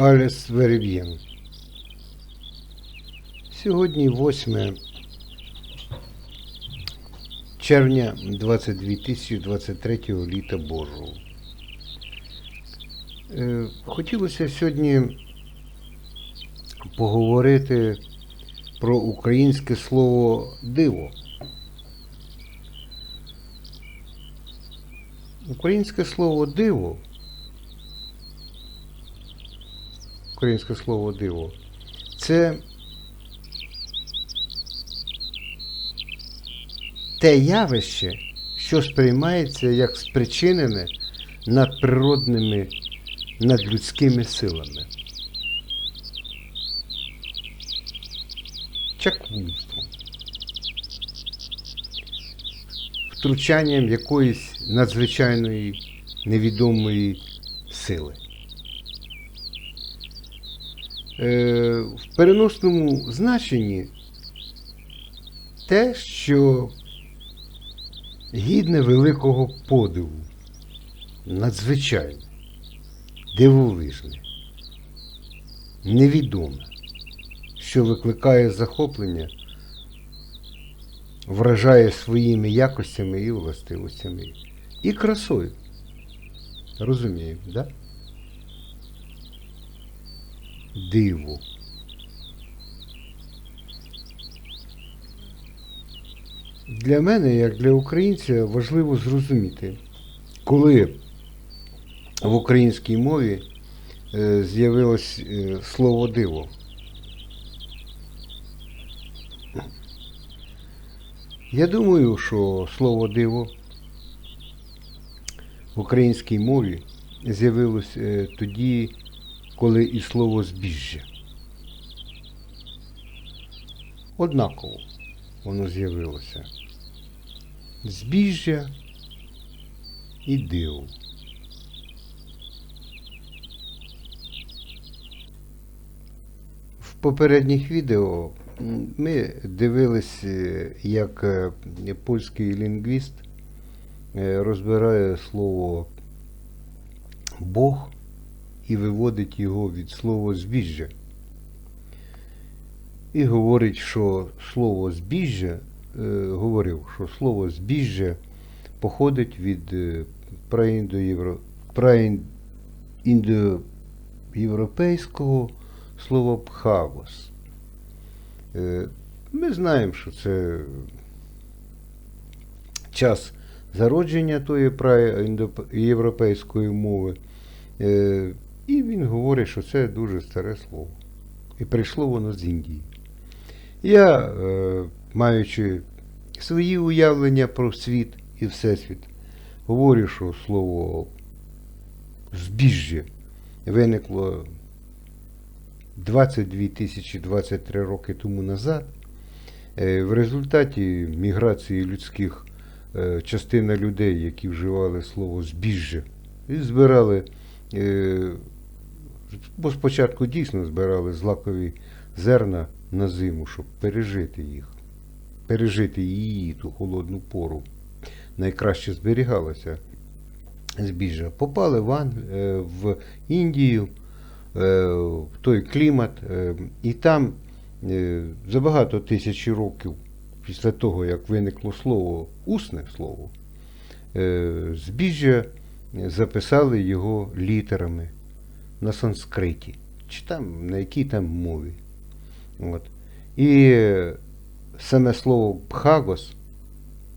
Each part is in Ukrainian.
Аліс Вереб'єн. Сьогодні 8 червня 22 літа Божого. Е, Хотілося сьогодні поговорити про українське слово диво. Українське слово диво. Українське слово диво. Це те явище, що сприймається як спричинене надприродними, надлюдськими силами. Чаклунством. Втручанням якоїсь надзвичайної невідомої сили. Е, в переносному значенні те, що гідне великого подиву, надзвичайне, дивовижне, невідоме, що викликає захоплення, вражає своїми якостями і властивостями, і красою. Розуміємо, так? Да? Диво. Для мене, як для українця, важливо зрозуміти, коли в українській мові е, з'явилось е, слово диво. Я думаю, що слово диво в українській мові з'явилось е, тоді, коли і слово збіжжя. Однаково воно з'явилося. Збіжжя і диво. В попередніх відео ми дивились, як е, польський лінгвіст е, розбирає слово Бог і виводить його від слова збіжжя. І говорить, що слово збіжжя, е, говорив, що слово збіжжя походить від е, праіндоєвропейського слова пхагос. Е, Ми знаємо, що це час зародження тої праіндоєвропейської мови. Е, І він говорить, що це дуже старе слово. І прийшло воно з Індії. Я, е, маючи свої уявлення про світ і Всесвіт, говорю, що слово збіжжя виникло 22 тисячі 23 роки тому назад. Е, В результаті міграції людських е, частина людей, які вживали слово збіжжя, і збирали, бо спочатку дійсно збирали злакові зерна на зиму, щоб пережити їх, пережити її ту холодну пору. Найкраще зберігалося збіжжя. Попали в, Ан... е, в Індію, е, в той клімат, е, і там за багато тисяч років після того, як виникло слово, усне слово, збіжжя записали його літерами на санскриті, чи там на якій там мові. От. І саме слово пхагос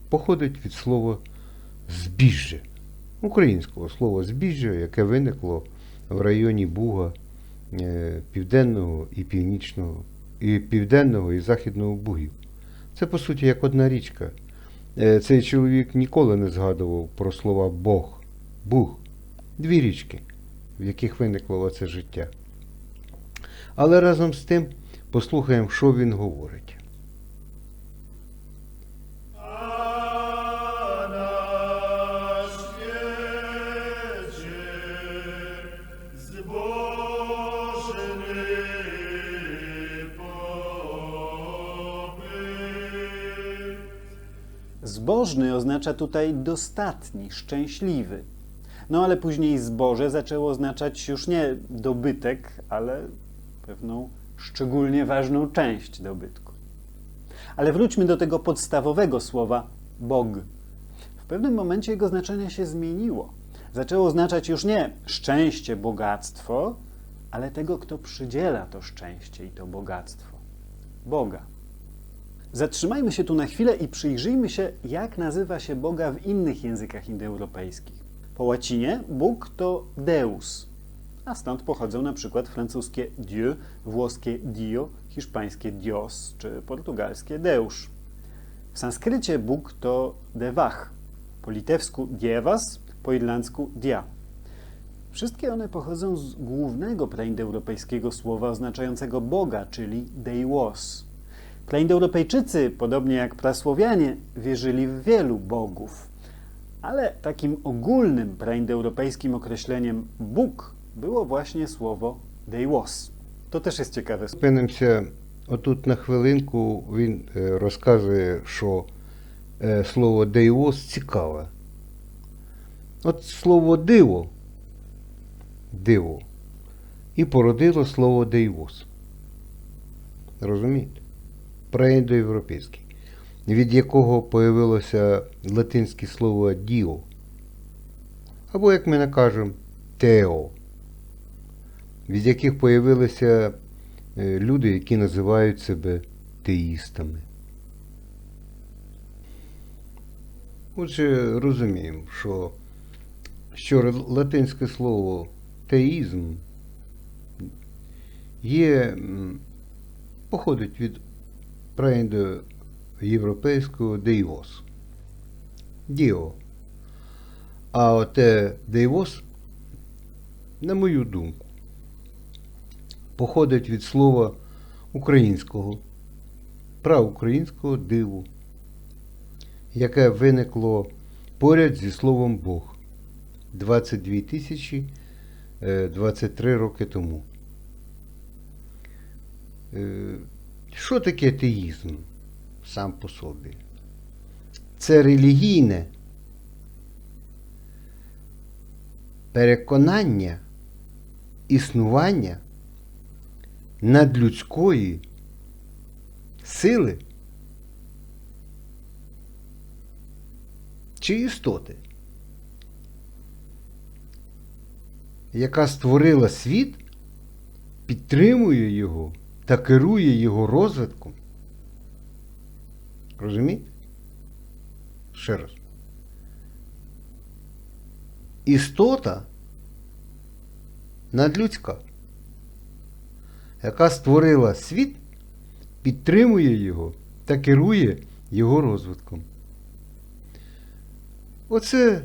походить від слова збіжжя, українського слова збіжжя, яке виникло в районі Буга е, Південного і Північного, і Південного і Західного Бугів. Це по суті як одна річка. Е, Цей чоловік ніколи не згадував про слова Бог, Буг, дві річки, в яких виникло це життя. Але разом з тим послухаємо, що він говорить. Zbożny oznacza tutaj dostatni, szczęśliwy. No ale później zboże zaczęło oznaczać już nie dobytek, ale pewną szczególnie ważną część dobytku. Ale wróćmy do tego podstawowego słowa Bog. W pewnym momencie jego znaczenie się zmieniło. Zaczęło oznaczać już nie szczęście, bogactwo, ale tego, kto przydziela to szczęście i to bogactwo Boga. Zatrzymajmy się tu na chwilę i przyjrzyjmy się, jak nazywa się Boga w innych językach indoeuropejskich. Po łacinie Bóg to Deus, a stąd pochodzą na przykład francuskie Dieu, włoskie Dio, hiszpańskie Dios czy portugalskie Deus. W sanskrycie Bóg to Devach, po litewsku Dievas, po irlandzku Dia. Wszystkie one pochodzą z głównego praindoeuropejskiego słowa oznaczającego Boga, czyli Deimos. Praindoeuropejczycy, podobnie jak prasłowianie, wierzyli w wielu bogów. Ale takim ogólnym praindoeuropejskim określeniem Bóg było właśnie słowo Deimos. To też jest ciekawe. Спинимося отут на хвилинку, він е, розказує, що е, слово дейвос цікаве. От слово диво, диво, і породило слово дейвос. Розумієте? Проіндоєвропейський, від якого появилося латинське слово діо. Або, як ми не кажемо, тео, від яких появилися е, люди, які називають себе теїстами. Отже, розуміємо, що, що латинське слово теїзм є, походить від праіндоєвропейського деївос. Діо. А оте деївос, на мою думку, походить від слова українського, праукраїнського диву, яке виникло поряд зі словом Бог 22 тисячі е, 23 роки тому. Е, Що таке теїзм сам по собі? Це релігійне переконання існування надлюдської сили чи істоти, яка створила світ, підтримує його та керує його розвитком. Розумієте? Ще раз. Істота надлюдська яка створила світ, підтримує його та керує його розвитком. Оце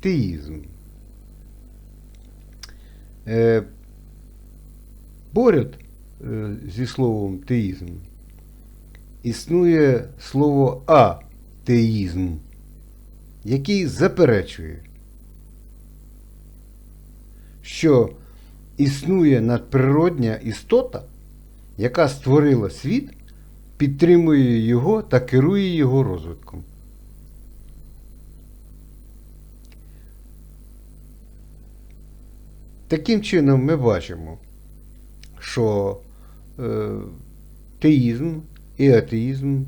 теїзм. Е, поряд е, зі словом теїзм існує слово атеїзм, який заперечує, що існує надприродня істота, яка створила світ, підтримує його та керує його розвитком. Таким чином ми бачимо, що е, теїзм і атеїзм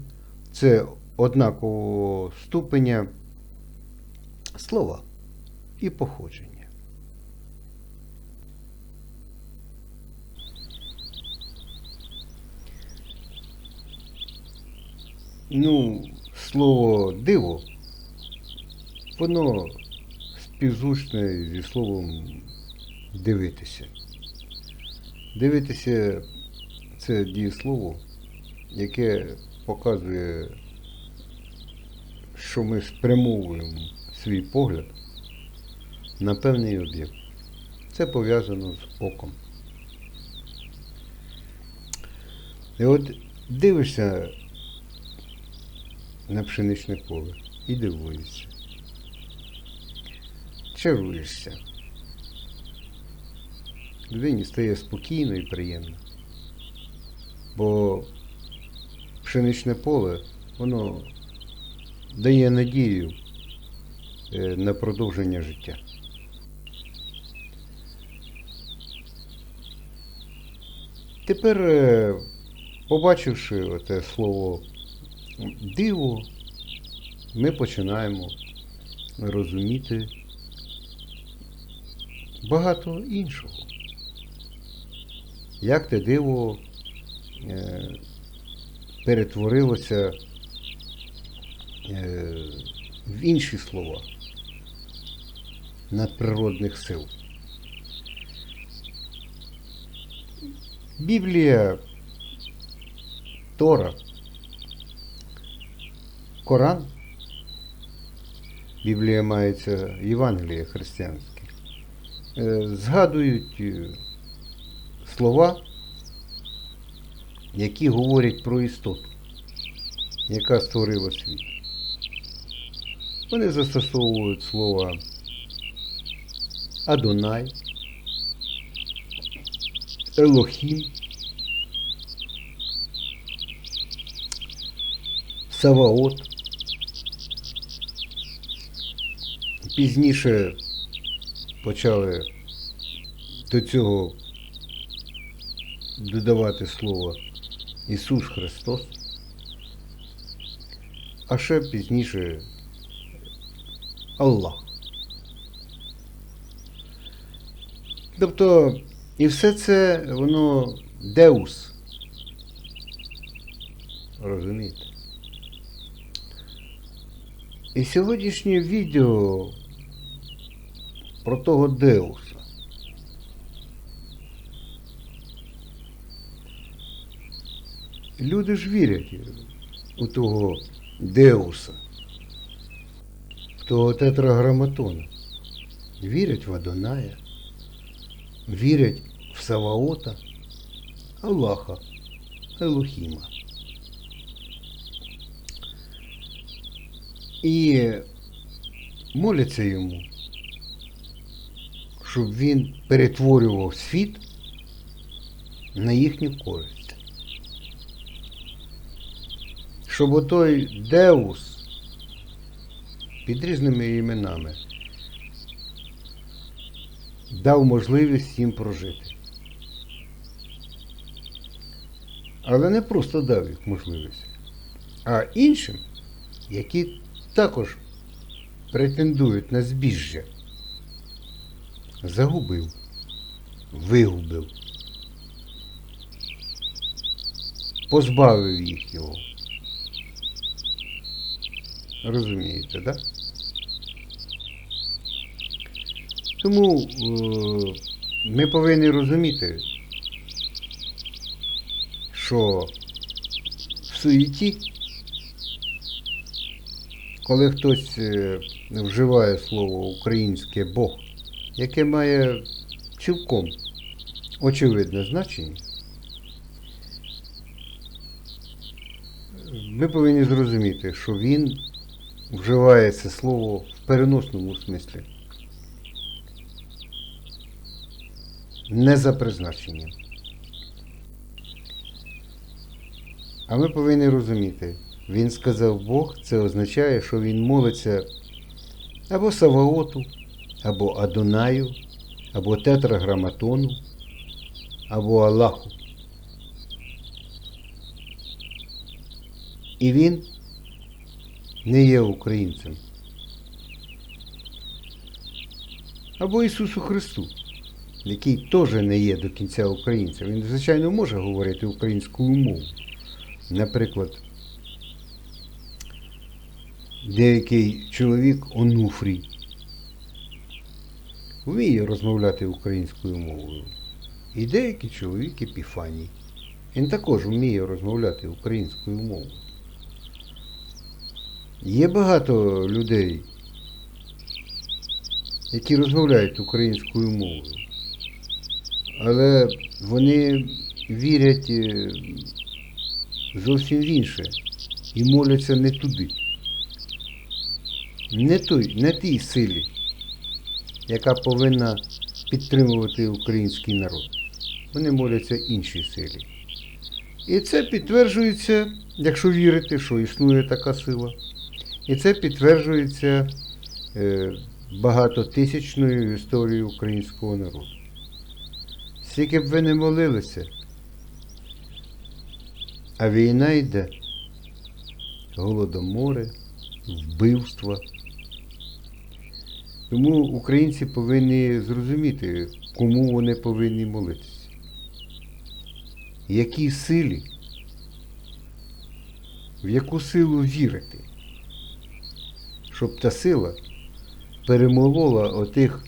це однакового ступеня слова і походження. Ну, слово диво, воно співзвучне зі словом дивитися. Дивитися це дієслово, яке показує, що ми спрямовуємо свій погляд на певний об'єкт. Це пов'язано з оком. І от дивишся на пшеничне поле і дивуєшся. Чаруєшся. Людині стає спокійно і приємно. Бо пшеничне поле, воно дає надію е, на продовження життя. Тепер, е, побачивши це слово диво, ми починаємо розуміти багато іншого. Як те диво е, перетворилося е, в інші слова. Надприродних сил. Біблія, Тора, Коран, Біблія мається Євангеліє християнське, згадують е, слова, які говорять про істоту, яка створила світ. Вони застосовують слова Адонай, Елохім, Саваот. Пізніше почали до цього додавати слово Ісус Христос, а ще пізніше Аллах. Тобто, і все це воно Деус. Розумієте? І сьогоднішнє відео про того Деуса. Люди ж вірять у того Деуса, в того тетраграматона. Вірять в Адоная, вірять в Саваота, Аллаха, Елохіма. І моляться йому, щоб він перетворював світ на їхню користь. Щоб отой Деус під різними іменами дав можливість їм прожити. Але не просто дав їх можливість, а іншим, які також претендують на збіжжя, загубив, вигубив, позбавив їх його. Розумієте, так? Да? Тому е, ми повинні розуміти, що в суєті, коли хтось е, вживає слово українське Бог, яке має цілком очевидне значення, ми повинні зрозуміти, що він вживає це слово в переносному смислі. Не за призначенням. А ми повинні розуміти, він сказав Бог, це означає, що він молиться або Саваоту, або Адонаю, або Тетраграматону, або Аллаху. І він не є українцем. Або Ісусу Христу, який теж не є до кінця українцем. Він, звичайно, може говорити українською мовою. Наприклад, деякий чоловік Онуфрій вміє розмовляти українською мовою. І деякий чоловік Епіфаній. Він також вміє розмовляти українською мовою. Є багато людей, які розмовляють українською мовою, але вони вірять е, зовсім в інше і моляться не туди. Не, той, не тій силі, яка повинна підтримувати український народ. Вони моляться іншій силі. І це підтверджується, якщо вірити, що існує така сила. І це підтверджується е, багатотисячною історією українського народу. Скільки б ви не молилися, А війна йде. Голодомори, вбивства. Тому українці повинні зрозуміти, кому вони повинні молитися. Якій силі, в яку силу вірити, щоб та сила перемолола отих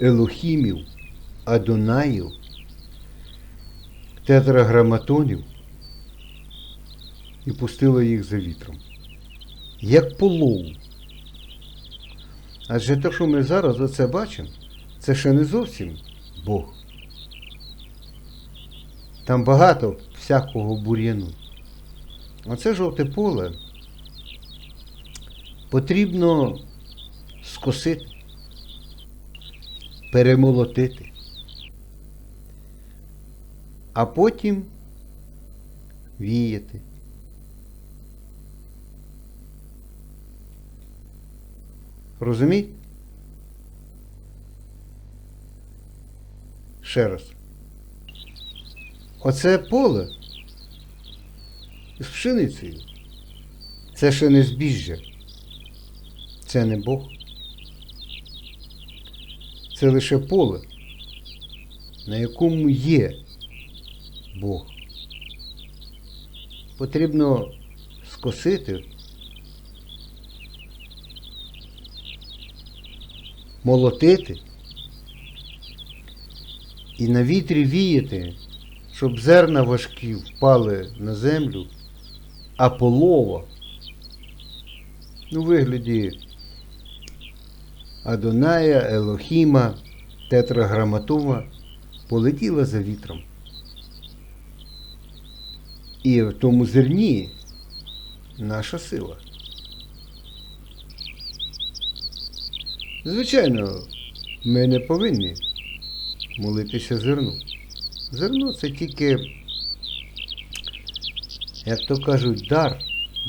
елохімів, адонаїв, тетраграматонів і пустила їх за вітром. Як полову. Адже те, що ми зараз оце бачимо, це ще не зовсім Бог. Там багато всякого бур'яну. Оце жовте поле потрібно скосити, перемолотити, а потім віяти. Розумієте? Ще раз. Оце поле з пшеницею. Це ще не збіжжя. Це не Бог. Це лише поле, на якому є Бог. Потрібно скосити, молотити і на вітрі віяти, щоб зерна важкі впали на землю, а полова ну, у вигляді Адоная, Елохіма, Тетраграматума полетіла за вітром. І в тому зерні наша сила. Звичайно, ми не повинні молитися зерну. Зерно це тільки, як то кажуть, дар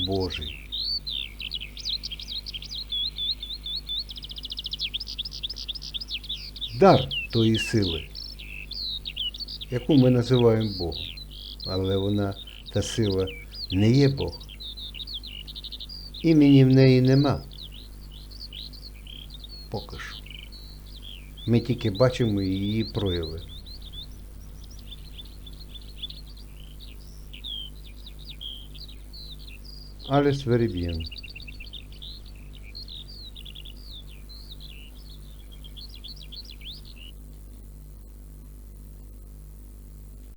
Божий. Дар тої сили, яку ми називаємо Богом. Але вона, та сила, не є Бог. Імені в неї нема. Поки що. Ми тільки бачимо її прояви. Very bien.